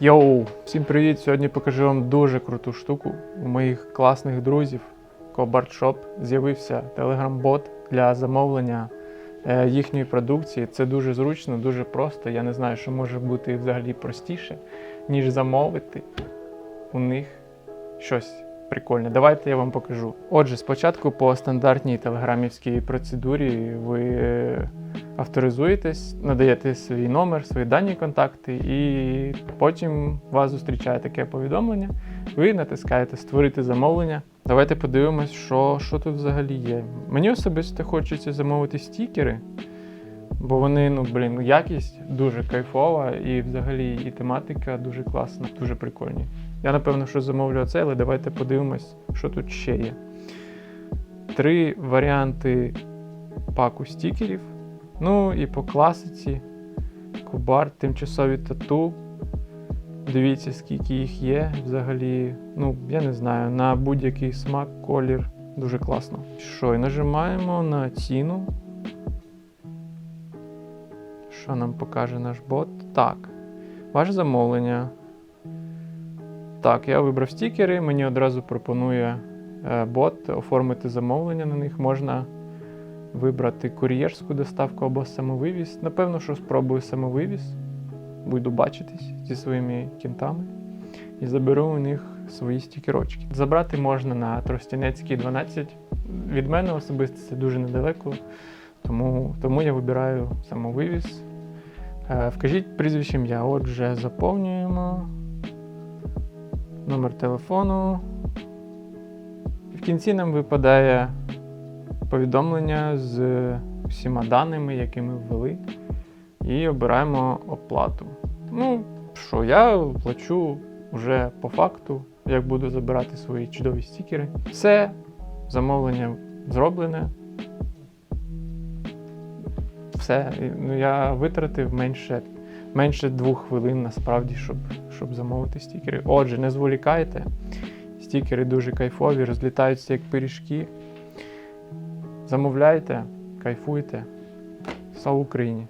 Йоу, всім привіт! Сьогодні покажу вам дуже круту штуку. У моїх класних друзів Cobart Shop з'явився телеграм-бот для замовлення е, їхньої продукції. Це дуже зручно, дуже просто. Я не знаю, що може бути взагалі простіше, ніж замовити у них щось прикольне. Давайте я вам покажу. Отже, спочатку по стандартній телеграмівській процедурі ви е, авторизуєтесь, надаєте свій номер, свої дані контакти, і потім вас зустрічає таке повідомлення. Ви натискаєте Створити замовлення. Давайте подивимось, що, що тут взагалі є. Мені особисто хочеться замовити стікери, бо вони, ну блін, якість дуже кайфова, і взагалі і тематика дуже класна, дуже прикольні. Я напевно, що замовлю оце, але давайте подивимось, що тут ще є. Три варіанти паку стікерів. Ну і по класиці. Кубар, тимчасові тату. Дивіться, скільки їх є. Взагалі, ну, я не знаю, на будь-який смак, колір. Дуже класно. Що, і нажимаємо на ціну. Що нам покаже наш бот? Так. Ваше замовлення. Так, я вибрав стікери, мені одразу пропонує е, бот оформити замовлення на них. Можна вибрати кур'єрську доставку або самовивіз. Напевно, що спробую самовивіз. Буду бачитись зі своїми кінтами і заберу у них свої стікерочки. Забрати можна на Тростянецькій 12. Від мене особисто це дуже недалеко, тому, тому я вибираю самовивіз. Е, Вкажіть прізвище ім'я. Отже, заповнюємо номер телефону. В кінці нам випадає повідомлення з всіма даними, які ми ввели, і обираємо оплату. Ну, що, я плачу вже по факту, як буду забирати свої чудові стікери. Все, замовлення зроблене. Все, ну, я витратив менше, менше двох хвилин насправді, щоб, щоб замовити стікери. Отже, не зволікайте. Стікери дуже кайфові, розлітаються як пиріжки. Замовляйте, кайфуйте. Слава Україні!